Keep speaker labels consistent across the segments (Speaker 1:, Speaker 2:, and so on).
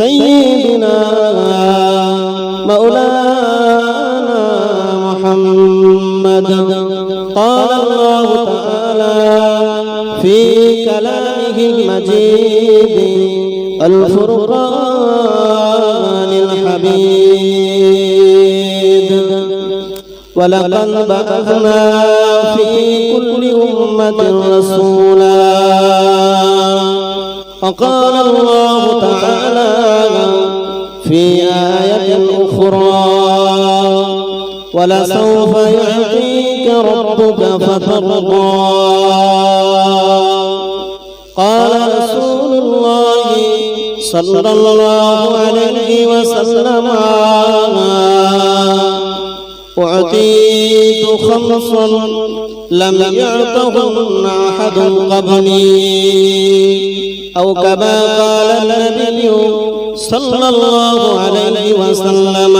Speaker 1: سيدنا مولانا محمد قال الله تعالى في كلامه المجيد الفرقان ولقد بعثنا في كل أمة رسولا. وقال الله تعالى في آية أخرى ولسوف يعطيك ربك فترضى قال رسول الله صلى الله عليه وسلم أعطيت خمسا لم يعطهن أحد قبلي أو كما قال النبي صلى الله عليه وسلم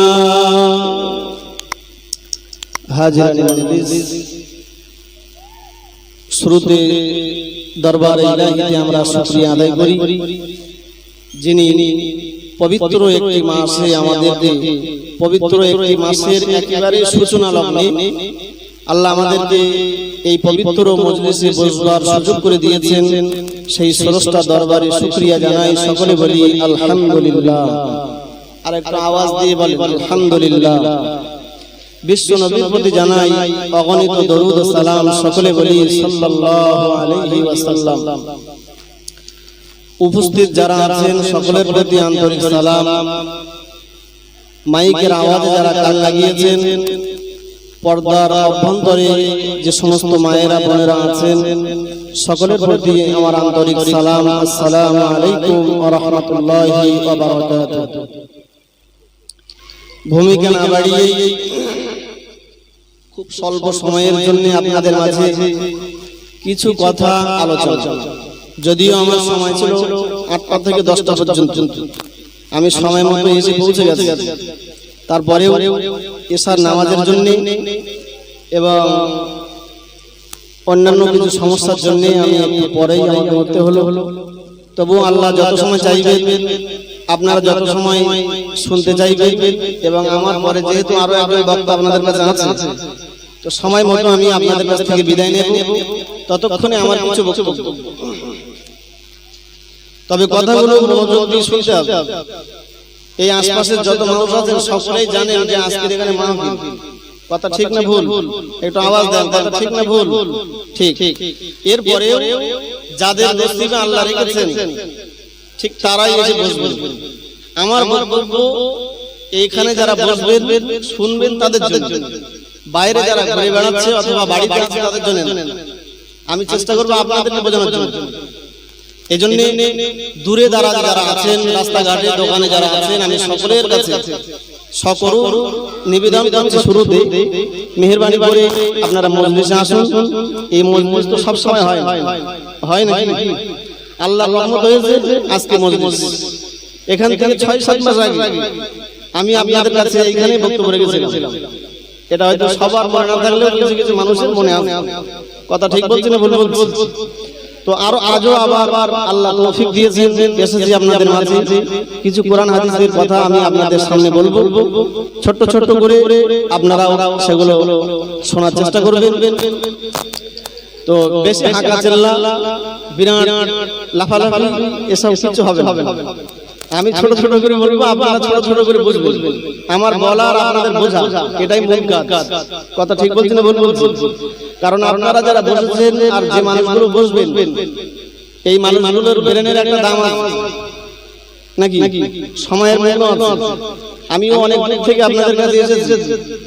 Speaker 1: হাজির শ্রুতে দরবারে ইলাহিতে আমরা শুকরিয়া আদায় করি যিনি পবিত্র একটি মাসে আমাদেরকে পবিত্র একটি মাসের একেবারে সূচনা লগ্নে আল্লাহ আমাদেরকে এই পবিত্র মজলিসে বসবার সুযোগ করে দিয়েছেন। সেই স্রষ্টা দরবারে শুকরিয়া জানাই। সকলে বলি আলহামদুলিল্লাহ। আর একটা আওয়াজ দিয়ে বলি আলহামদুলিল্লাহ। বিশ্ব নবীর প্রতি জানাই অগণিত দরুদ সালাম। সকলে বলি সাল্লাল্লাহু আলাইহি ওয়াসাল্লাম। উপস্থিত যারা আছেন সকলের প্রতি আন্তরিক সালাম। মাইকের আওয়াজে যারা কান লাগিয়েছেন পর্দার অভ্যন্তরে যে সমস্ত মায়েরা বোনেরা আছেন সকলের প্রতি আমার আন্তরিক সালাম। আসসালামু আলাইকুম ওয়া রাহমাতুল্লাহি ওয়া বারাকাতুহু ভূমিকা না বাড়িয়ে খুব স্বল্প সময়ের জন্য আপনাদের মাঝে কিছু কথা আলোচনা। যদিও আমার সময় ছিল আটটা থেকে দশটা পর্যন্ত। আমি সময় মতো এসে পৌঁছে গেছি। তারপরেও এসার নামাজের জন্য এবং অন্যান্য কিছু সমস্যার জন্য আমি একটু পরেই আমাকে করতে হলো। তবু আল্লাহ যত সময় চাইবেন আপনারা যত সময় শুনতে চাইবেন এবং আমার পরে যেহেতু আরও একজন বক্তা আপনাদের কাছে আছে। তো সময় মতো আমি আপনাদের কাছ থেকে বিদায় নেব। ততক্ষণে আমার কিছু বক্তব্য। তবে কথাগুলো মনোযোগ দিয়ে শুনতে হবে। এই আশপাশের যত মানুষ আছেন সকলেই জানেন যে আজকের এখানে মাহফিল। কথা ঠিক না ভুল? একটু আওয়াজ দেন কথা ঠিক না ভুল? ঠিক। এরপরে যাদের নসিবে আল্লাহ রেখেছেন ঠিক তারাই এসে বসবেন। আমার বক্তব্য এইখানে যারা বসবেন শুনবেন তাদের জন্য। বাইরে যারা ঘুরে বেড়াচ্ছে অথবা বাড়িতে আছে তাদের জন্য। আমি চেষ্টা করব আপনাদেরকে বোঝানোর জন্য। এই জন্য দূরে দাঁড়া যারা আছেন, রাস্তাঘাটে, দোকানে যারা আছেন, আমি সকলের কাছে সকল নিবেদন করছি শুরুতে। মেহরবানি করে আপনারা মজলিসে আসুন। এই মজলিস তো সব সময় হয় হয় নাকি? আল্লাহ রহমত হয়েছে আজকে মজলিস। এখান থেকে ছয় সাত মাস আগে আমি আপনাদের কাছে এইখানে বক্তব্য রেখেছিলাম। এটা হয়তো সবার মনে না থাকলেও কিছু কিছু মানুষের মনে আছে। কথা ঠিক বলছি না ভুল বলছি? তো আরও আজও আবার আল্লাহ তৌফিক দিয়েছেন। এসেছি আপনাদের মাঝে। কিছু কোরআন হাদিসের কথা আমি আপনাদের সামনে বলব। ছোট ছোট করে আপনারাও সেগুলো শোনার চেষ্টা করবেন। তো বেশি হাঁকা চেল্লা, বিরাট লাফালাফি, এসব কিছু হবে না। আমি ছোট ছোট করে বলব আপনারা ছোট ছোট করে বুঝবেন আমার বলা আর আপনাদের বোঝা এটাই মূল কাজ। কথা ঠিক বলছেন না ভুল বলছেন। কারণ আপনারা যারা বসেছেন আর যে মানুষগুলো বসবেন এই মানুষগুলোর ব্রেনের একটা দাম আছে। নাকি? সময়ের মূল্য আছে আমিও অনেক দূর থেকে আপনাদের কাছে এসেছি।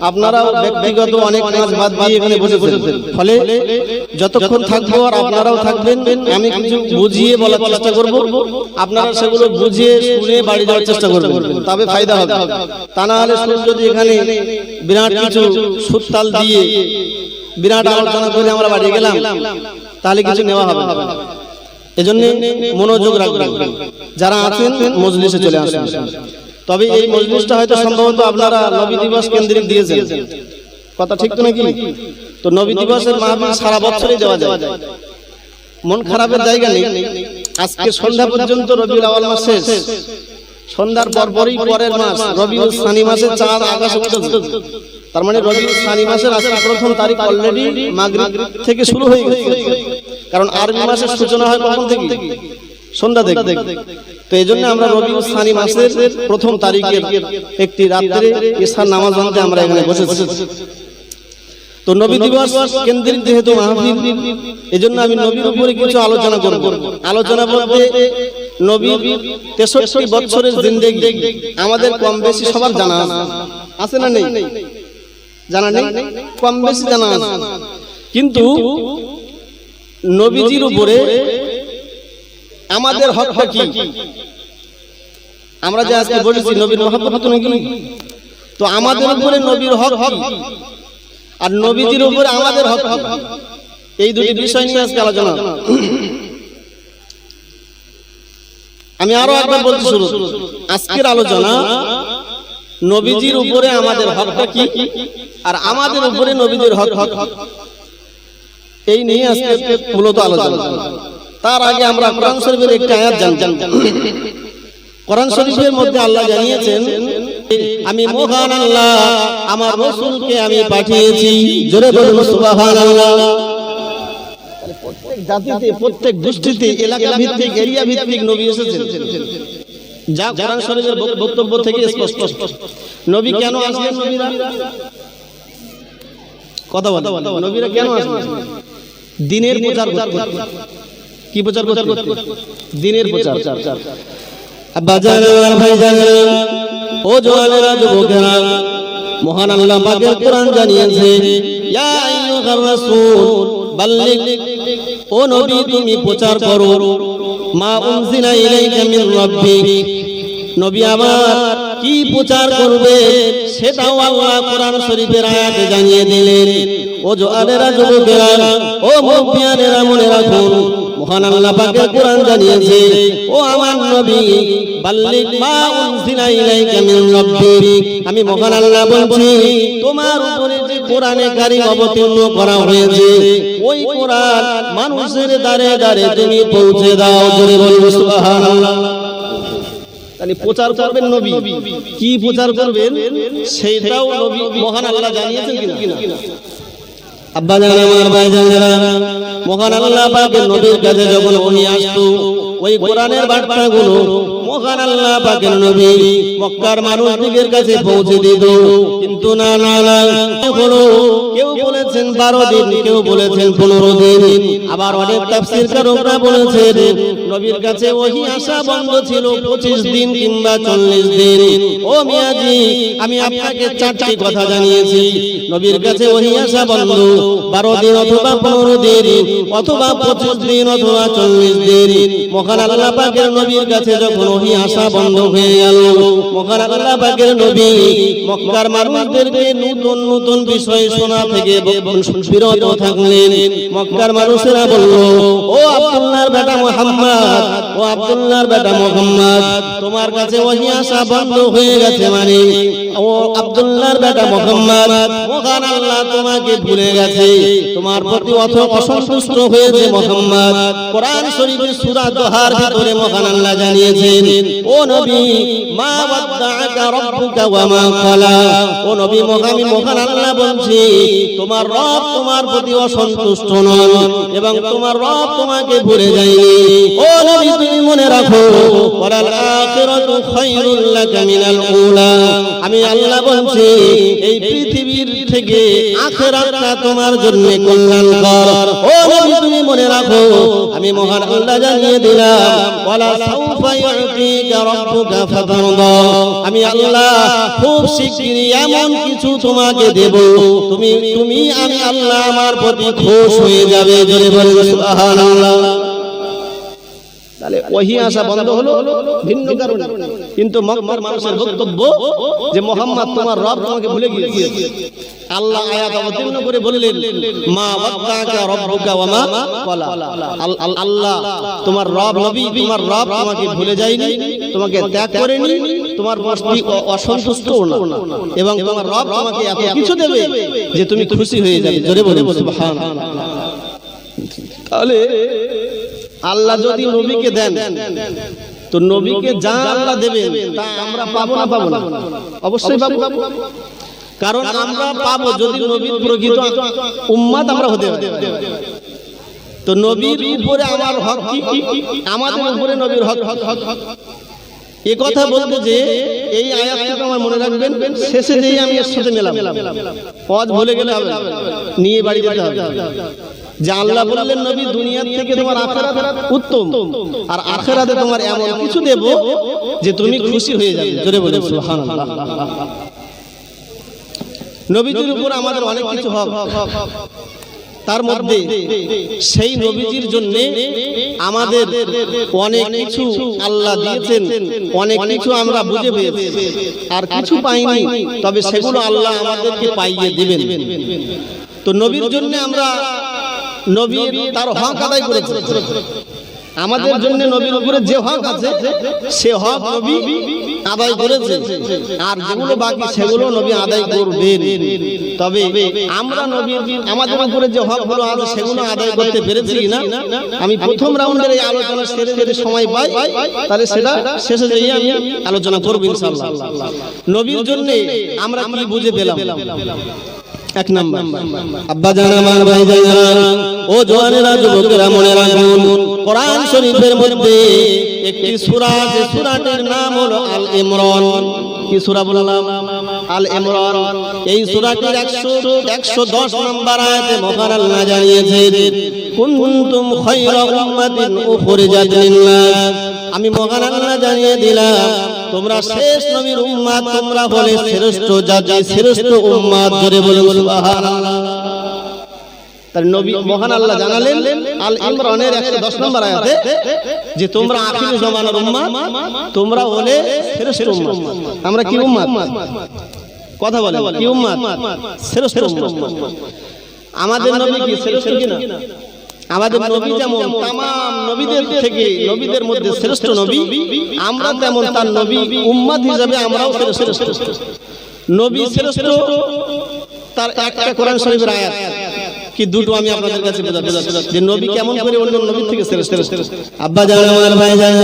Speaker 1: আপনারাও ব্যক্তিগত অনেক কাজ বাদ দিয়ে এখানে বসে বসেছেন। ফলে যতক্ষণ থাকব আর আপনারাও থাকবেন আমি কিছু বুঝিয়ে বলার চেষ্টা করব। আপনারা সেগুলো বুঝিয়ে শুনে বাড়ি যাওয়ার চেষ্টা করবেন। তবে ফায়দা হবে। তা না হলে যদি এখানে বিরাট কিছু সুরতাল দিয়ে বিরাট আলোচনা করে আমরা বাড়ি গেলাম তাহলে কিছু নেওয়া হবে এজন্য মনোযোগ রাখবেন। যারা আছেন মজলিসে চলে আসেন। তবে এই মজলিসটা হয়তো সম্ভবত আপনারা নবী দিবস কেন্দ্রিক দিয়েছেন। কথা ঠিক তো নাকি? তো নবী দিবসের মাহফিল সারা বছরই দেওয়া যায়। মন খারাপের জায়গা নেই। আজকে সন্ধ্যা পর্যন্ত রবিউল আওয়াল মাস শেষ। সন্ধ্যার পরপরই পরের মাস রবিউল সানি মাসের চাঁদ আকাশে তার মানে রবিউল সানি মাসের আজকে প্রথম তারিখ অলরেডি মাগরিব থেকে শুরু হয়ে গেছে। কারণ আরবি মাসের সূচনা হয় কখন থেকে সন্ধ্যা থেকে তো এই জন্য আমরা রবিউল সানি মাসের প্রথম তারিখের একটি রাত্রে ইসার নামাজ পড়তে আমরা এখানে বসেছি। তো নবী দিবস কেন্দ্রিক যেহেতু মাহফিল এজন্য আমি নবীর উপরে কিছু আলোচনা করব। আলোচনা বলতে নবী তেষট্টি বছরের জিন্দেগি। আমাদের কম বেশি সবার জানা আছে। আছে। না নেই? জানা নেই? কম বেশি জানা আছে। কিন্তু নবীজির উপরে আমাদের হকটা কি? আমরা যে আজকে বলেছি নবীর মহাব্বত নাকি? তো আমাদের উপরে নবীর হক হক আর নবীজির উপরে আমাদের হক হক এই দুটি বিষয় নিয়ে আজকে আলোচনা। আমি আরও একবার বলছি শুরু আজকের আলোচনা নবীজির উপরে আমাদের হকটা কি? আর আমাদের উপরে নবীজির হক হক হক এই নিয়ে আজকে মূলত আলোচনা। তার আগে আমরা কোরআন শরীফের একটি আয়াত জান জান কোরআন শরীফের মধ্যে আল্লাহ জানিয়েছেন, আমি মহান আল্লাহ, আমার রসুলকে আমি পাঠিয়েছি। জোরে প্রত্যেক জাতিতে, প্রত্যেক গোষ্ঠীতে এলাকা ভিত্তিক এরিয়া ভিত্তিক নবী এসেছেন। যা কোরআন শরীফের বক্তব্য থেকে স্পষ্ট। নবী কেন আসলেন নবীরা? কথা বলো নবীরা কেন আসলেন? দিনের প্রচার করতে। কি প্রচার করতে দিনের প্রচার। বাজার ভাই ও জওয়ানেরা যুবকেরা মহান আল্লাহ পাকের কোরআন জানিয়েছে ইয়া আইয়ুহার রাসূল বাল্লিগ ও নবী তুমি প্রচার করো মা উনজিলা ইলাইকা মির রাব্বিক নবী আমার কি প্রচার করবে সেটাও আল্লাহ কোরআন শরীফের আয়াতে জানিয়ে দিলেন। ও জোয়ানেরা যুবকেরা ও মুফতিয়ানেরা মনে রাখুন মহান আল্লাহ পাকের কোরআন জানিয়েছে, ও আমার নবী বাল্লিক মা উনজিলা ইলাইকা মিন রাব্বিক। আমি মহান আল্লাহ বলছি, তোমার উপরে যে কোরআনে কারীম অবতীর্ণ করা হয়েছে, ওই কোরআন মানুষের দ্বারে দ্বারে তুমি পৌঁছে দাও, জোরে বলুন সুবহানাল্লাহ। তাহলে প্রচার করবেন নবী। কি প্রচার করবেন? সেইটাও নবী মহান আল্লাহ জানিয়েছেন কিনা? আব্বা জান আমার ভাই জানেরা মহান আল্লাহ পাকের নবীর কাছে যখন উনি আসতো, ওই কোরআনের বার্তাগুলো মহান আল্লাহ পাকের নবী মক্কার মানুষদের কাছে পৌঁছে দিত। কিন্তু না না না কেউ বলেছেন বারো দিন, কেউ বলেছেন পনেরো দিন। আবার অনেক তাফসির কারকরা বলেছেন নবীর কাছে ওহি আসা বন্ধ ছিল পঁচিশ দিন কিংবা চল্লিশ দিন। ও মিয়াজি আমি আপনাকে চারটি কথা জানিয়েছি। নবীর কাছে ওহি আসা বন্ধ। বারো দিন অথবা পনেরো দিন। অথবা পঁচিশ দিন অথবা চল্লিশ দিন। মহান আল্লাহ পাকের নবীর কাছে যখন ওহি আসা বন্ধ হয়ে গেল মহান আল্লাহ পাকের নবী মক্কার মানুষদেরকে নতুন নতুন বিষয় শোনা থেকে বিরত থাকলেন। মক্কার মানুষেরা বলল ও আব্দুল্লাহর বেটা মোহাম্মদ ও আব্দুল্লাহর বেটা মোহাম্মদ। তোমার কাছে ওহি আসা বন্ধ হয়ে গেছে মানে। ও আব্দুল্লাহর বেটা মোহাম্মদ, মহান আল্লাহ তোমাকে ভুলে গেছে। তোমার প্রতি অথ অসন্তুষ্ট হয়েছে মোহাম্মদ। কোরআন শরীফের সূরা দোহার ভিতরে মহান আল্লাহ জানিয়েছেন, ও নবী, মা রাব্বুকা ওয়া মা ক্বালা ও নবী, মহান আল্লাহ তোমার রব তোমার প্রতি অসন্তুষ্ট নন এবং তোমার রব তোমাকে ভুলে যায়নি। ও আমি আল্লাহ বলছি, এই পৃথিবীর থেকে আখিরাতটা তোমার জন্য কল্যাণকর। ও নবী, তুমি মনে রাখো, আমি মহান আল্লাহ জানিয়ে দিলাম আমি আল্লাহ খুব শিগগিরই এমন কিছু তোমাকে দেব, তুমি তুমি, আমি আল্লাহ আমার প্রতি খুশ হয়ে যাবে, জোরে বলবে সুবহানাল্লাহ। তাহলে ওহি আসা বন্ধ হলো ভিন্ন কারণে। কিন্তু মক্কার মানুষের বক্তব্য যে মোহাম্মদ তোমার রব তোমাকে ভুলে গিয়েছে। আল্লাহ আয়াত অবতীর্ণ করে বললেন মা ওয়াক্কাকা রব্বুকা ওয়া মা ক্বালা আল্লাহ তোমার রব নবী তোমার রব তোমাকে ভুলে যায়নি তোমাকে ত্যাগ করেনি তোমার প্রতি অ- অসন্তুষ্টও না। এবং তোমার রব তোমাকে এত কিছু দেবে যে তুমি খুশি হয়ে যাবে। জোরে বলে সুবহানাল্লাহ। তাহলে আল্লাহ যদি নবীকে দেন, তো নবীকে যা আল্লাহ দেবেন, তা আমরা পাবো না পাবো না? অবশ্যই পাবো। কারণ আমরা পাবো যদি নবীর প্রকৃত উম্মাদ আমরা হতে পারি। তো নবীর উপরে আমার হক কি? আমাদের উপরে নবীর হক হক হক হক এ কথা বলতে যে, এই আয়াতটা আমার মনে রাখবেন, শেষে যেই আমি এর সাথে মেলাম পদ ভুলে গেলে হবে নিয়ে বাড়ি যেতে হবে। যে আল্লাহ বললেন নবী দুনিয়ার থেকে তোমার আখেরাত উত্তম। আর আখেরাতে তোমার এমন কিছু দেব যে তুমি খুশি হয়ে যাবে। জোরে বলে সুবহানাল্লাহ। নবীজির উপর আমাদের অনেক কিছু হক। তার মধ্যে সেই নবীজির জন্য আমাদের অনেক কিছু আল্লাহ দিয়েছেন অনেক কিছু আমরা বুঝে পেয়েছি। আর কিছু পাইনি তবে সেগুলো আল্লাহ আমাদেরকে পাইয়ে দিবেন। তো নবীর জন্য আমরা নবীর তার হক আদায় করেছে। আমাদের জন্য নবীর উপরে যে হক আছে সে হক নবী আদায় করেছে। আর যেগুলো বাকি সেগুলো নবী আদায় করবেন। তবে আমরা নবী আমাদের উপরে যে হক হকগুলো আছে সেগুলো আদায় করতে পেরেছি না আমি প্রথম রাউন্ডের এই আলোচনা সেরে যদি সময় পাই তাহলে সেটা শেষে যেয়ে আমি আলোচনা করব ইনশাআল্লাহ। নবীর জন্য আমরা কি বুঝে পেলাম? এক নাম্বার। আব্বা জান আমার ভাই জান ও জওয়ানেরা যুবকেরা মনে রাখুন, কোরআন শরীফের মধ্যে একটি সূরা যে সূরাটির নাম হলো আল ইমরান কি সূরা বললাম? আল ইমরান এই সূরাটির 100 110 নম্বর আয়াতে মহান আল্লাহ জানিয়েছেন কুনতুম খায়রা উম্মাতিন উখরিজাত লিন-নাস। আমি মহান আল্লাহ জানিয়ে দিলাম, তোমরা শেষ নবীর উম্মাত, তোমরা বলে শ্রেষ্ঠ জাতি, শ্রেষ্ঠ উম্মাত। জোরে বলে সুবহানাল্লাহ। তার নবী মহান আল্লাহ জানালেন আল ইমরানের 110 নম্বর আয়াতে যে তোমরা আখির জামানার উম্মাত তোমরা হলে শ্রেষ্ঠ উম্মাত। আমরা কি কথা বলে কি শ্রেষ্ঠ আমাদের নবী কি শ্রেষ্ঠ কিনা? আমাদের নবী যেমন তাম নবীদের থেকে নবীদের মধ্যে শ্রেষ্ঠ নবী আমরা তেমন তার নবী উম্মাদ হিসাবে আমরাও শ্রেষ্ঠ নবী শ্রেষ্ঠ তার একটা কোরআন শরীফের আয়াত। কি দুটো আমি আপনাদের কাছে যে নবী কেমন করে অন্য নবীর থেকে শ্রেষ্ঠ? আব্বা জান আমার ভাই জান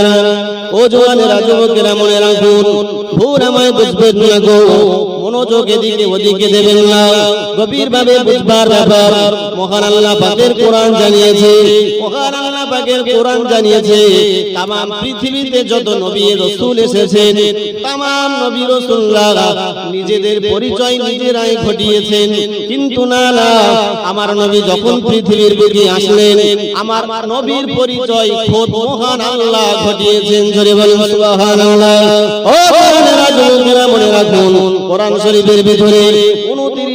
Speaker 1: ও জওয়ানেরা যুবকেরা মনে রাখুন ভোর আমায় বুঝবেন না গো মনোযোগ এদিকে ওদিকে দেবেন না। গভীর ভাবে বুঝবার ব্যাপার। মহান আল্লাহ পাকের কোরআন জানিয়েছে। মহান আল্লাহ পাকের কোরআন জানিয়েছে। তাম পৃথিবীতে যত নবী রসুল এসেছেন তাম নবী নিজেদের পরিচয় নিজেরাই ঘটিয়েছেন। কিন্তু না না, আমার নবী যখন পৃথিবীর বুকে আসলেন, আমার নবীর পরিচয় খোদ মহান আল্লাহ ঘটিয়েছেন। জোরে বলুন, সুবহানাল্লাহ। ও মনে রাখুন, কোরআন শরীফের ভিতরে 29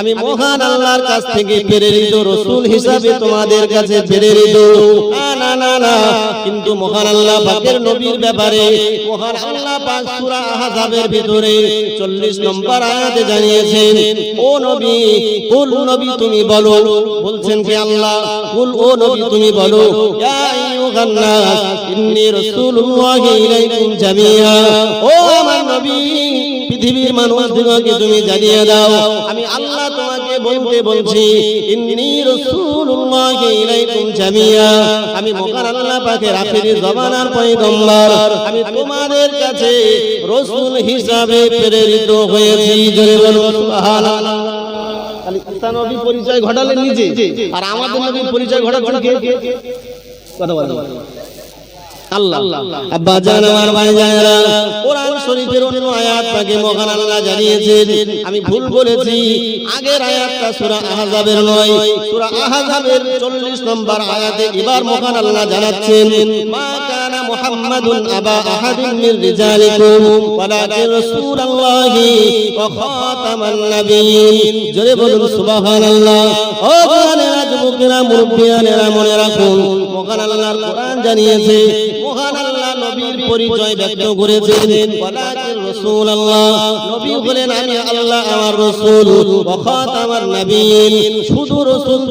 Speaker 1: আমি মহান আল্লাহর কাছ থেকে হিসাবে তোমাদের কাছে না না না কিন্তু মহান আল্লাহ পাকের নবীর ব্যাপারে মহান আল্লাহ পাক সূরা ভিতরে 40 নম্বর আয়াতে জানিয়েছেন, ও নবী, কুল নবী তুমি বলো। বলছেন কি আল্লাহ, কুল, ও নবী তুমি বলো। ইয়া ও আমার নবী, পৃথিবীর মানুষদিগকে তুমি জানিয়ে দাও, আমি আল্লাহ তোমাকে বলতে বলছি আমি জমানার পয়গম্বর, আমি তোমাদের কাছে রাসূল হিসাবে প্রেরিত হয়েছি পরিচয় ঘটালেন নিজে, আর আমাদের পরিচয় ঘটাচ্ছেন কে? কথা বলেন। আল্লাহ। আব্বা জান আমার ভাই জানেরা কোরআন শরীফের অন্য আয়াত তাকে মহান আল্লাহ জানিয়েছেন। আমি ভুল বলেছি। আগের আয়াতটা সূরা আহজাবের নয়। সূরা আহজাবের 40 নম্বর আয়াতে এবার মহান আল্লাহ জানাচ্ছেন মা কানা মুহাম্মাদুন আবা আহাদিন মির রিজালিকুম ওয়ালাকিন রাসূলুল্লাহি ওয়া খাতামান নাবিয়্যিন জোরে বলুন সুবহানাল্লাহ। ও জানেরা যুবকেরা মুরব্বিয়ানেরা মনে রাখুন মহান আল্লাহর কোরআন জানিয়েছে মহান আল্লাহ নবীর পরিচয় ব্যক্ত করেছেন। নবী বলেন, আমি আল্লাহ, আমার নাবিয়্যিন শুধু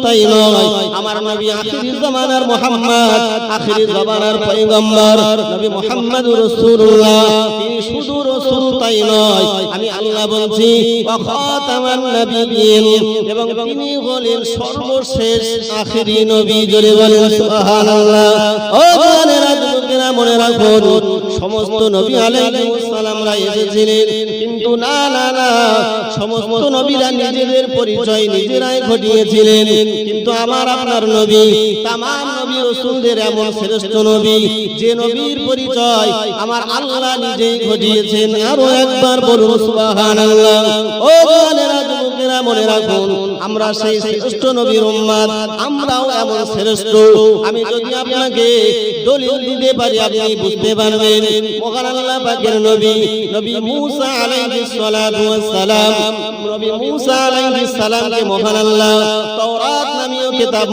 Speaker 1: তাই নয়, আমার নবী আখিরি জামানার আখিরি জামানার পয়গম্বর, নবী তিনি শুধু তাই নয়, আমি আল্লাহ বলছি নাবিয়্যিন এবং তিনি হলেন সর্বশেষ আখিরি নবী বলেন, সুবহানাল্লাহ। ও জানেরা মনে রাখুন, সমস্ত নবী আলাইহিস এসেছিলেন কিন্তু না না না, সমস্ত নবীরা নিজেদের পরিচয় নিজেরাই ঘটিয়েছিলেন। কিন্তু আমার আপনার নবী, তামাম নবী রাসূলদের এমন শ্রেষ্ঠ নবী, যে নবীর পরিচয় আমার আল্লাহ নিজেই ঘটিয়েছেন। আরও একবার ও যুবকেরা মনে রাখুন, আমরা সেই শ্রেষ্ঠ নবীর উম্মত আমরাও এমন শ্রেষ্ঠ। আমি যদি আপনাকে দলিল দিতে পারি, আপনি বুঝতে পারবেন পাকের নবী নবী মুসা আলাইহিস সালাতু ওয়াস সালাম নবী মুসা আলাইহিস সালামকে তাওরাত নামীয় কিতাব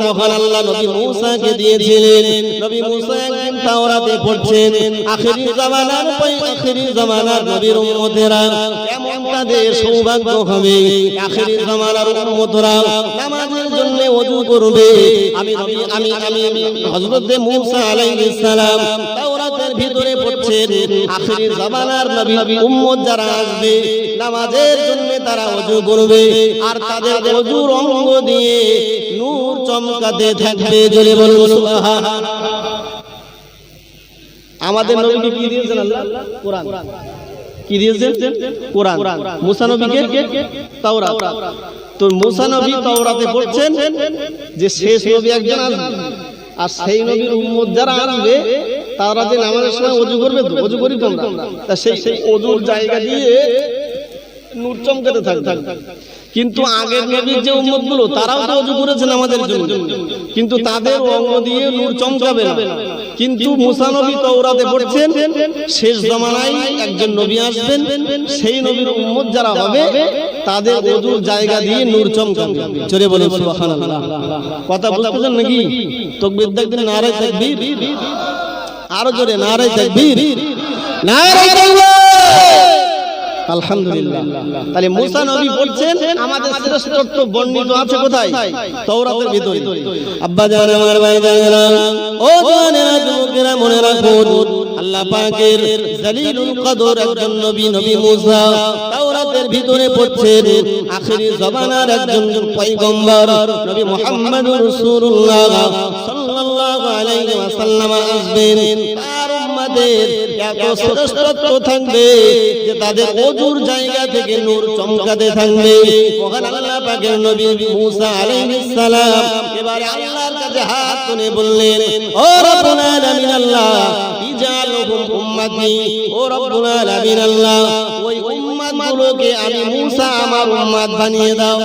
Speaker 1: নবী মুসাকে দিয়েছিলেন। নবী মুসা একদিন তাওরাতে পড়ছেন, আখেরি জামানার পর আখেরি জামানার নবীর উম্মতেরা এমন তাদের সৌভাগ্য হবে, আখেরি নবী তারা করবে আর তাদের আমাদের কি দিয়েছেন আল্লাহ? কোরআন। কি দিয়েছেন কোরআন। মুসা নবীকে তাওরাত। তো মুসা নবী তাওরাতে পড়ছেন যে শেষ নবী একজন আসবে। আর সেই নবীর উম্মত যারা আসবে তারা যে নামাজের সময় ওযু করবে তো ওযু করি তো আমরা তা সেই সেই অজুর জায়গা দিয়ে নূর চমকাতে থাকবে। কিন্তু আগের নবীর যে উম্মতগুলো তারাও তো ওযু করেছেন আমাদের জন্য। কিন্তু তাদের অঙ্গ দিয়ে নূর চমকাবে না। কিন্তু মুসা নবী তৌরাতে পড়ছেন শেষ জমানায় একজন নবী আসবেন সেই নবীর উম্মত যারা হবে তাদের ওজুর জায়গা দিয়ে নূর চমকাবে জোরে বলে সুবহানাল্লাহ। কথা বুঝতেছেন নাকি? তাকবীর দেখবেন নারায় তাকবীর। আরও জোরে নারায় তাকবীর। নারায় তাকবীর। আলহামদুলিল্লাহ। তাহলে মুসা নবী বলছেন আমাদের শ্রেষ্ঠত্ব বর্ণিত আছে কোথায়? তাওরাতের ভিতরে। আব্বা জান আমার ভাই জানেরা ও জানেরা যুবকেরা মনে রাখুন আল্লাহ পাকের জালিলুল কদর একজন নবী নবী মুসা। তাওরাতের ভিতরে পড়ছেন আখেরি জমানার একজন পয়গম্বর নবী মুহাম্মদুর রাসূলুল্লাহ। সাল্লাল্লাহু আলাইহি ওয়াসাল্লাম আসবেন। তার উম্মতের এত শ্রেষ্ঠত্ব থাকবে যে তাদের অজুর জায়গা থেকে নূর চমকাতে থাকবে। মহান আল্লাহ পাকের নবী মুসা আলাইহিস সালাম এবারে আল্লাহর কাছে হাত তুলে বললেন ও রব্বুল আলামিন আল্লাহ ইজালহুম উম্মতি ও রব্বুল আলামিন আল্লাহ ওই উম্মতগুলোকে আমি মুসা আমার উম্মত বানিয়ে দাও।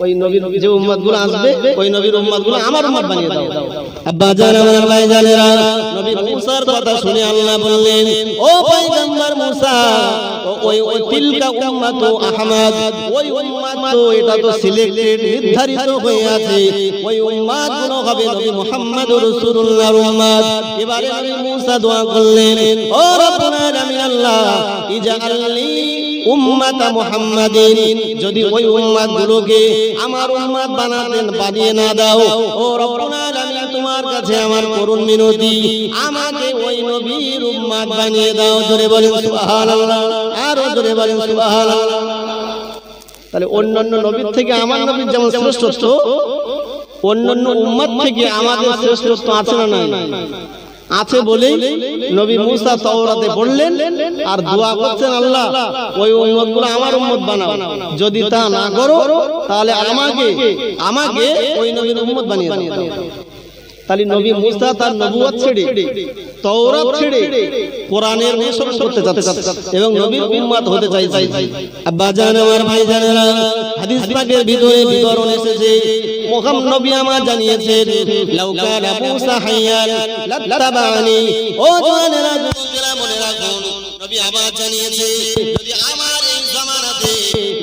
Speaker 1: ওই নবীর যে উম্মতগুলো আসবে ওই নবীর উম্মতগুলো আমার উম্মত বানিয়ে দাও আব্বা জান আমার ভাই জানেরা নবী মুসার কথা শুনে আল্লাহ বললেন ও পয়গম্বর মুসা ওই ওই তিলকা উম্মত আহমদ ওই উম্মত তো এটা তো সিলেক্টেড নির্ধারিত হয়ে আছে। ওই উম্মতগুলো হবে নবী মুহাম্মদ রাসূলুল্লাহর উম্মত এবারে নবী মুসা দোয়া করলেন ও আল্লাহ ইজআলনি উম্মাতা মুহাম্মাদিন, যদি ওই আমার বানিয়ে না দাও। ও তোমার কাছে আমার আমাকে ওই নবীর বানিয়ে দাও তাহলে অন্যান্য নবীর থেকে আমার নবীর যেমন শ্রেষ্ঠত্ব, অন্যান্য উম্মাত থেকে আমাদের শ্রেষ্ঠত্ব আছে না নাই? আছে বলেই নবী মুসা তাওরাতে বললেন আর দোয়া করছেন আল্লাহ ওই উম্মতগুলো আমার উম্মত বানাও। যদি তা না করো তাহলে আমাকে আমাকে ওই নবীর উম্মত বানিয়ে দাও। তাহলে নবী মুসা তার নবুয়ত ছেড়ে তওরাত ছেড়ে কোরআনের অনুসরণ করতে যাচ্ছে এবং নবীর উম্মত হতে চাইছে। আব্বা জান আমার ভাই জানেরা হাদিস পাকের ভিতরে বিবরণ এসেছে। মুহাম্মদ নবী আমার জানিয়েছেন লাউ কানা মুসা হাইয়ান লাত্তাবানি ও যুবকেরা মনে রাখুন নবী আবার জানিয়েছে যদি আমার